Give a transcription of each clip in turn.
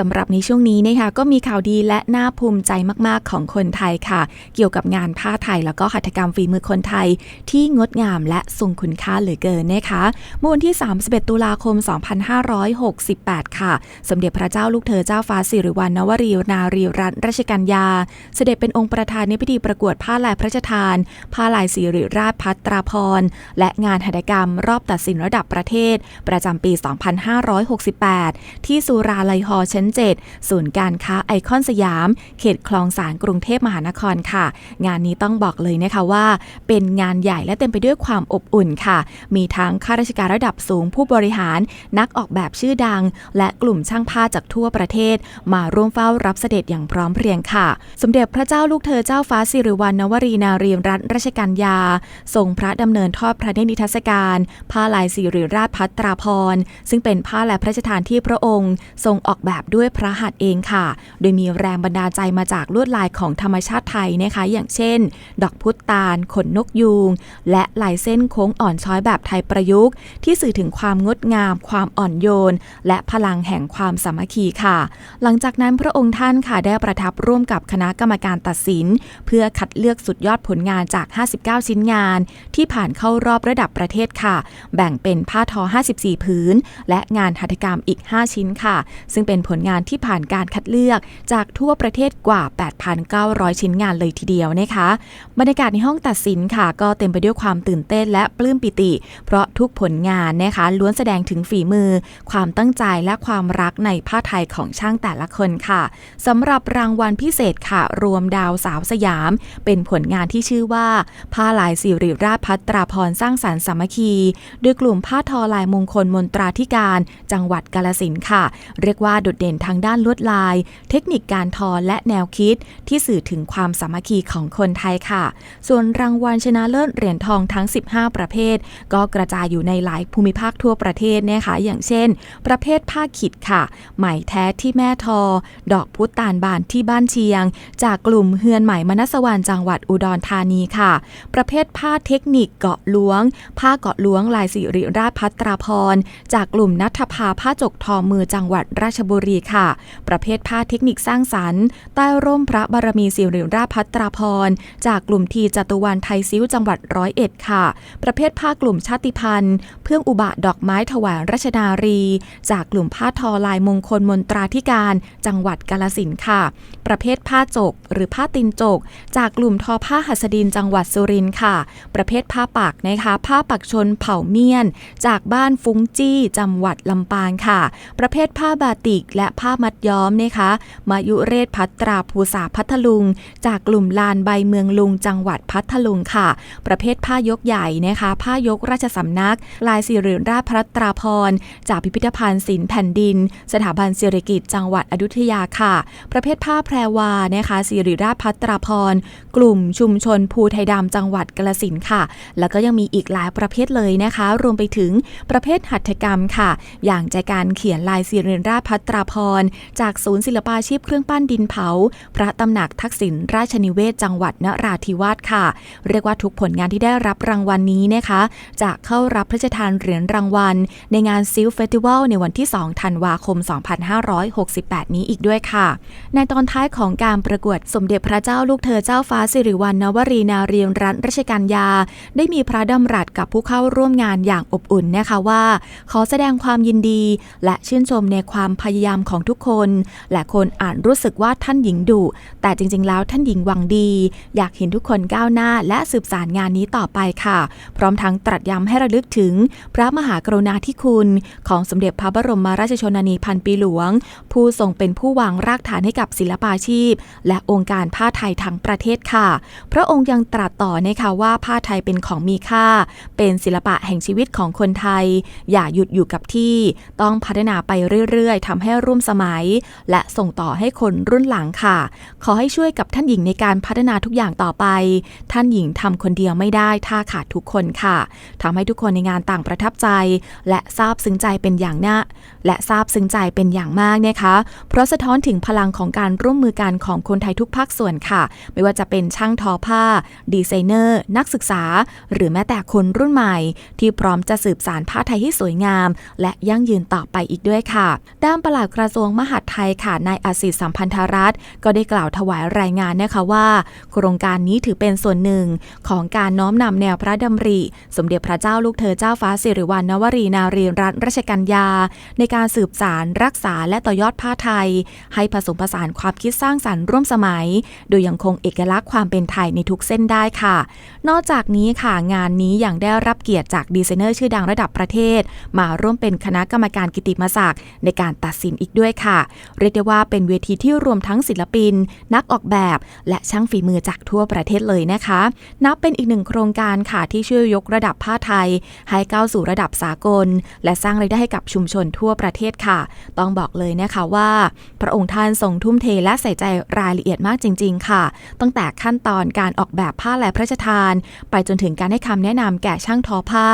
สำหรับในช่วงนี้นะคะก็มีข่าวดีและน่าภูมิใจมากๆของคนไทยค่ะ เกี่ยวกับงานผ้าไทยแล้วก็หัตถกรรมฝีมือคนไทย ที่งดงามและทรงคุณค่าเหลือเกินนะคะเมื่อวันที่ 31 ตุลาคม 2568 ค่ะ สมเด็จพระเจ้าลูกเธอเจ้าฟ้าสิริวัณณวรีนารีรัตนราชกัญญา เสด็จเป็นองค์ประธานในพิธีประกวดผ้าลายพระราชทาน ผ้าลายสิริราชพัตราพรและงานหัตถกรรมรอบตัดสินระดับประเทศ ประจำปี 2568 ที่สุราลัยฮอลล์ชั้น7 ศูนย์การค้าไอคอนสยาม เขตคลองสารกรุงเทพมหานครค่ะ งานนี้ต้องบอกเลยนะคะว่า เป็นงานใหญ่และเต็มไปด้วยความอบอุ่นค่ะ มีทั้งข้าราชการระดับสูงผู้บริหาร นักออกแบบชื่อดัง และกลุ่มช่างผ้าจากทั่วประเทศ มาร่วมเฝ้ารับเสด็จอย่างพร้อมเพรียงค่ะ สมเด็จพระเจ้าลูกเธอเจ้าฟ้าสิริวัณณวรีนารีรัตนราชกัญญาทรงพระดำเนินทอดพระเนตรนิทรรศการผ้าลายสิริราชพัตราพร ซึ่งเป็นผ้าลายพระราชทานที่พระองค์ ทรงออกแบบด้วยพระหัตถ์เองค่ะ โดยมีแรงบันดาลใจมาจากลวดลายของธรรมชาติไทยนะคะ อย่างเช่น ดอกพุตานขนนกยูง และลายเส้นโค้งอ่อนช้อยแบบไทยประยุกต์ ที่สื่อถึงความงดงาม ความอ่อนโยน และพลังแห่งความสามัคคีค่ะ หลังจากนั้นพระองค์ท่านค่ะได้ประทับร่วมกับคณะกรรมการตัดสิน เพื่อคัดเลือกสุดยอดผลงานจาก 59 ชิ้นงาน ที่ผ่านเข้ารอบระดับประเทศค่ะ แบ่งเป็นผ้าทอ 54 ผืน และงานหัตถกรรมอีก 5 ชิ้นค่ะ ซึ่งเป็นผลงานที่ผ่านการคัดเลือกจากทั่วประเทศกว่า 8,900 ชิ้นงานเลยทีเดียวนะคะ บรรยากาศในห้องตัดสินค่ะ ก็เต็มไปด้วยความตื่นเต้นและปลื้มปิติ เพราะทุกผลงานนะคะล้วนแสดงถึงฝีมือ ความตั้งใจและความรักในผ้าไทยของช่างแต่ละคนค่ะสำหรับรางวัลพิเศษค่ะ รวมดาวสาวสยาม เป็นผลงานที่ชื่อว่า ผ้าลายสิริราชพัตราพรสร้างสรรค์สามัคคีโดยกลุ่มผ้าทอลายมงคลมนตราธิการ จังหวัดกาลสินค่ะ เรียกว่าโดดเด่นทางด้านลวดลาย เทคนิคการทอและแนวคิดที่สื่อถึงความสามัคคีของคนไทยค่ะ ส่วนรางวัลชนะเลิศเหรียญทองทั้ง 15 ประเภท ก็กระจายอยู่ในหลายภูมิภาคทั่วประเทศนะคะอย่างเช่น ประเภทผ้าขิดค่ะไหมแท้ที่แม่ทอ ดอกพุตานบานที่บ้านเชียง จากกลุ่มเฮือนไหมมนัสวรรณจังหวัดอุดรธานีค่ะ ประเภทผ้าเทคนิคเกาะล้วง ผ้าเกาะล้วงลายสิริราชพัตราพร จากกลุ่มนัทภาผ้าจกทอมือจังหวัดราชบุรีค่ะ ประเภทผ้าเทคนิคสร้างสรรค์ ใต้ร่มพระบารมีสิริราชพัตราพร จากกลุ่มทีจตุวันไทยซิ้วจังหวัดร้อยเอ็ดค่ะ ประเภทผ้ากลุ่มชาติพันธุ์ เพื่องอุบะดอกไม้ถวายราชนารี จากกลุ่มผ้าทอลายมงคลมนตราธิการ จังหวัดกาลสินค่ะ ประเภทผ้าจก หรือผ้าตินจก จากกลุ่มทอผ้าหัสดินจังหวัดสุรินทร์ค่ะ ประเภทผ้าปักนะคะผ้าปักชนเผ่าเมียน จากบ้านฟุ้งจี้จังหวัดลำปางค่ะ ประเภทผ้าบาติกและผ้ามัดย้อมนะคะ มายุเรศพัตราภูษาพัทลุง จากกลุ่มลานใบเมืองลุงจังหวัดพัทลุงค่ะ ประเภทผ้ายกใหญ่นะคะ ผ้ายกราชสำนัก ลายสิริราชพัตราพร จากพิพิธภัณฑ์ศิลป์แผ่นดิน สถาบันศิริกิตจังหวัดอยุธยาค่ะ ประเภทผ้าแพรวานะคะสิริราชพัตราพร กลุ่มชุมชนภูไทยดำจังหวัดกาลสินค่ะ แล้วก็ยังมีอีกหลายประเภทเลยนะคะ รวมไปถึงประเภทหัตถกรรมค่ะ อย่างใจการเขียนลายสิริราชพัตราพร จากศูนย์ศิลปาชีพเครื่องปั้นดินเผา พระตำหนักทักษิณราชนิเวศจังหวัดนราธิวาสค่ะ เรียกว่าทุกผลงานที่ได้รับรางวัลนนี้นะคะ จะเข้ารับพระราชทานเหรียญรางวัล ในงานซิลเฟสติวัลในวันที่ 2 ธันวาคม 2568 นี้อีกด้วยค่ะ ในตอนท้ายของการประกวดสมเด็จพระเจ้าลูกเธอเจ้าฟ้าสิริวัณณวรีนารีรัตนราชกัญญา ได้มีพระดำรัสกับผู้เข้าร่วมงานอย่างอบอุ่นนะคะว่า ขอแสดงความยินดีและชื่นชมในความพยายามของทุกคนและคนอ่านรู้สึกว่าท่านหญิงดุแต่จริง ๆ แล้วท่านหญิงหวังดี อยากเห็นทุกคนก้าวหน้าและสืบสารงานนี้ต่อไปค่ะ พร้อมทั้งตรัสย้ำให้ระลึกถึง พระมหากรุณาธิคุณ ของสมเด็จพระบรมราชชนนีพันปีหลวง ผู้ทรงเป็นผู้วางรากฐานให้กับศิลปาชีพ และองค์การผ้าไทยทั้งประเทศค่ะ พระองค์ยังตรัสต่อนะคะว่าผ้าไทยเป็นของมีค่า เป็นศิลปะแห่งชีวิตของคนไทย อย่าหยุดอยู่กับที่ ต้องพัฒนาไปเรื่อยๆทำให้ร่วมสมัย และส่งต่อให้คนรุ่นหลังค่ะ ขอให้ช่วยกับท่านหญิงในการพัฒนาทุกอย่างต่อไป ท่านหญิงทำคนเดียวไม่ได้ถ้าขาดทุกคนค่ะทำให้ทุกคนในงานต่างประทับใจ และซาบซึ้งใจเป็นอย่างน่าและซาบซึ้งใจเป็นอย่างมากนะคะ เพราะสะท้อนถึงพลังของการร่วมมือกันของคนไทยทุกภาคส่วนค่ะ ไม่ว่าจะเป็นช่างทอผ้า ดีไซเนอร์ นักศึกษา หรือแม้แต่คนรุ่นใหม่ ที่พร้อมจะสืบสารผ้าไทยให้สวยงาม และยั่งยืนต่อไปอีกด้วยค่ะ ด้านปลัดกระทรวงมหาดไทยค่ะนายอาศิษสัมพันธรัตน์ก็ได้กล่าวถวายรายงานนะคะว่า โครงการนี้ถือเป็นส่วนหนึ่งของการน้อมนำแนวพระดำริ สมเด็จพระเจ้าลูกเธอเจ้าฟ้าสิริวัณณวรีนารีรัตนราชกัญญา ในการสืบสารรักษาและต่อยอดผ้าไทย ให้ผสมผสานความคิดสร้างสรรค์ร่วมสมัย โดยยังคงเอกลักษณ์ความเป็นไทยในทุกเส้นได้ค่ะ นอกจากนี้ค่ะงานนี้ยังได้รับเกียรติจากดีไซเนอร์ชื่อดังระดับประเทศ มาร่วมเป็นคณะกรรมการกิติมศักดิ์ในการตัดสินอีกด้วยค่ะ เรียกได้ว่าเป็นเวทีที่รวมทั้งศิลปิน นักออกแบบ และช่างฝีมือจากทั่วประเทศเลยนะคะ นับเป็นอีกหนึ่งโครงการค่ะที่ช่วยยกระดับผ้าไทย ให้ก้าวสู่ระดับสากล และสร้างรายได้ให้กับชุมชนทั่วประเทศค่ะ ต้องบอกเลยนะคะว่า พระองค์ท่านทรงทุ่มเทและใส่ใจรายละเอียดมากจริง ๆ ค่ะ ตั้งแต่ขั้นตอนการออกแบบผ้าและพระราชทาน ไปจนถึงการให้คำแนะนำแก่ช่างทอผ้า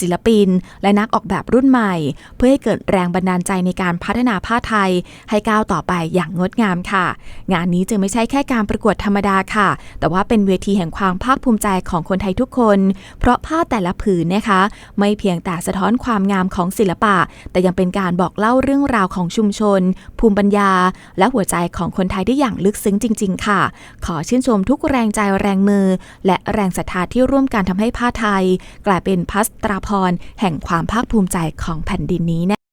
ศิลปิน และนักออกแบบรุ่นใหม่ เพื่อให้เกิดแรงบันดาลใจในการพัฒนาผ้าไทย ให้ก้าวต่อไปอย่างงดงามค่ะ งานนี้จึงไม่ใช่แค่การประกวดธรรมดาค่ะ แต่ว่าเป็นเวทีแห่งความภาคภูมิใจของคนไทยทุกคน เพราะผ้าแต่ละผืนนะคะ ไม่เพียงแต่สะท้อนความงามของศิลปะ แต่ยังเป็นการบอกเล่าเรื่องราวของชุมชน ภูมิปัญญา และหัวใจของคนไทยได้อย่างลึกซึ้งจริง ๆ ค่ะ ขอชื่นชมทุกแรงใจแรงมือ และแรงศรัทธาที่ร่วมกันทำให้ผ้าไทย กลายเป็นพัสตราพรแห่งความภาคภูมิใจของแผ่นดินนี้